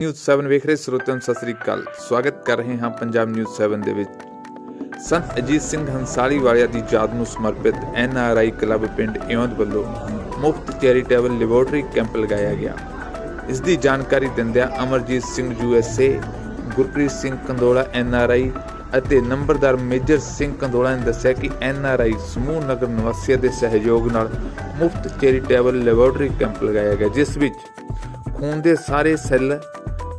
News 7 ਵੇਖ ਰਹੇ ਸਰੋਤਿਆਂ ਨੂੰ ਸਤਿ ਸ੍ਰੀ ਅਕਾਲ। ਸਵਾਗਤ ਕਰ ਰਹੇ ਹਾਂ ਪੰਜਾਬ ਨਿਊਜ਼ 7 ਦੇ ਵਿੱਚ। ਸੰਤ ਅਜੀਤ ਸਿੰਘ ਹੰਸਾਲੀ ਵਾਲਿਆਂ ਦੀ ਯਾਦ ਨੂੰ ਸਮਰਪਿਤ ਐਨ ਆਰ ਆਈ ਕਲੱਬ ਪਿੰਡ ਇਉਂਦ ਵੱਲੋਂ ਮੁਫਤ ਚੈਰੀਟੇਬਲ ਲੈਬੋਰਟਰੀ ਕੈਂਪ ਲਗਾਇਆ ਗਿਆ। ਇਸ ਦੀ ਜਾਣਕਾਰੀ ਦਿੰਦਿਆਂ Amarjit Singh U S A, Gurpreet Singh Kandola N R I ਅਤੇ ਨੰਬਰਦਾਰ ਮੇਜਰ ਸਿੰਘ ਕੰਦੋਲਾ ਨੇ ਦੱਸਿਆ ਕਿ ਐਨ ਆਰ ਆਈ ਸਮੂਹ ਨਗਰ ਨਿਵਾਸੀਆਂ ਦੇ ਸਹਿਯੋਗ ਨਾਲ ਮੁਫਤ ਚੈਰੀਟੇਬਲ ਲੈਬੋਰਟਰੀ ਕੈਂਪ ਲਗਾਇਆ ਗਿਆ, ਜਿਸ ਵਿੱਚ ਖੂਨ ਦੇ ਸਾਰੇ ਸੈੱਲ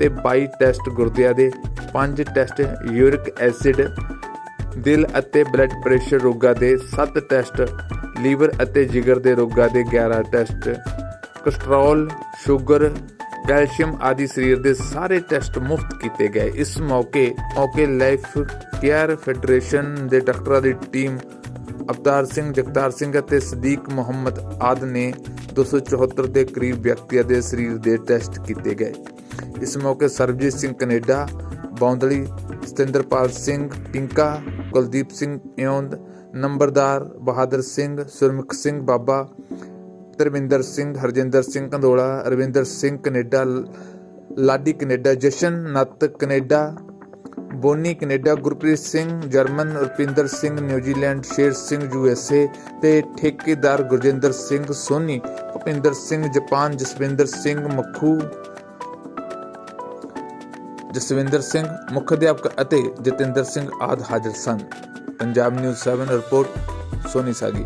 ਤੇ 22 ਟੈਸਟ ਗੁਰਦਿਆਂ ਦੇ 5 ਟੈਸਟ ਯੂਰਿਕ ਐਸਿਡ, ਦਿਲ ਅਤੇ ਬਲੱਡ ਪ੍ਰੈਸ਼ਰ ਰੋਗਾਂ ਦੇ 7 ਟੈਸਟ ਲੀਵਰ ਅਤੇ ਜਿਗਰ ਦੇ ਰੋਗਾਂ ਦੇ 11 ਟੈਸਟ ਕੋਲੇਸਟ੍ਰੋਲ, ਸ਼ੂਗਰ, ਕੈਲਸ਼ੀਅਮ ਆਦਿ ਸਰੀਰ ਦੇ ਸਾਰੇ ਟੈਸਟ ਮੁਫਤ ਕੀਤੇ ਗਏ। ਇਸ ਮੌਕੇ ਓਕੇ ਲਾਈਫ ਕੇਅਰ ਫੈਡਰੇਸ਼ਨ ਦੇ ਡਾਕਟਰਾਂ ਦੀ ਟੀਮ ਅਵਤਾਰ ਸਿੰਘ, ਜਗਤਾਰ ਸਿੰਘ ਅਤੇ ਸਦੀਕ ਮੁਹੰਮਦ ਆਦ ਨੇ 274 ਦੇ ਕਰੀਬ ਵਿਅਕਤੀਆਂ ਦੇ ਸਰੀਰ ਦੇ ਟੈਸਟ ਕੀਤੇ ਗਏ। ਇਸ ਮੌਕੇ ਸਰਬਜੀਤ ਸਿੰਘ ਕੈਨੇਡਾ, ਬੌਂਦਲੀ ਸਤਿੰਦਰਪਾਲ ਸਿੰਘ ਪਿੰਕਾ ਕੁਲਦੀਪ ਸਿੰਘ ਇਉਂਦ ਨੰਬਰਦਾਰ Bahadur Singh, Surmukh Singh Baba, Dharminder Singh, Harjinder Singh Kandola, Ravinder Singh Canada, Ladi Canada, Jashan Natt Canada, Boni Canada, Gurpreet Singh, German Rupinder Singh, New Zealand Sher Singh, U S A ਤੇ ਠੇਕੇਦਾਰ Gurjinder Singh Soni, Bhupinder Singh, Japan Jaswinder Singh Makhu Jaswinder Singh, ਮੁੱਖ ਅਧਿਆਪਕ ਅਤੇ ਜਤਿੰਦਰ ਸਿੰਘ ਆਦ ਹਾਜ਼ਰ ਸਨ। Punjab news 7 report, Soni Sagi.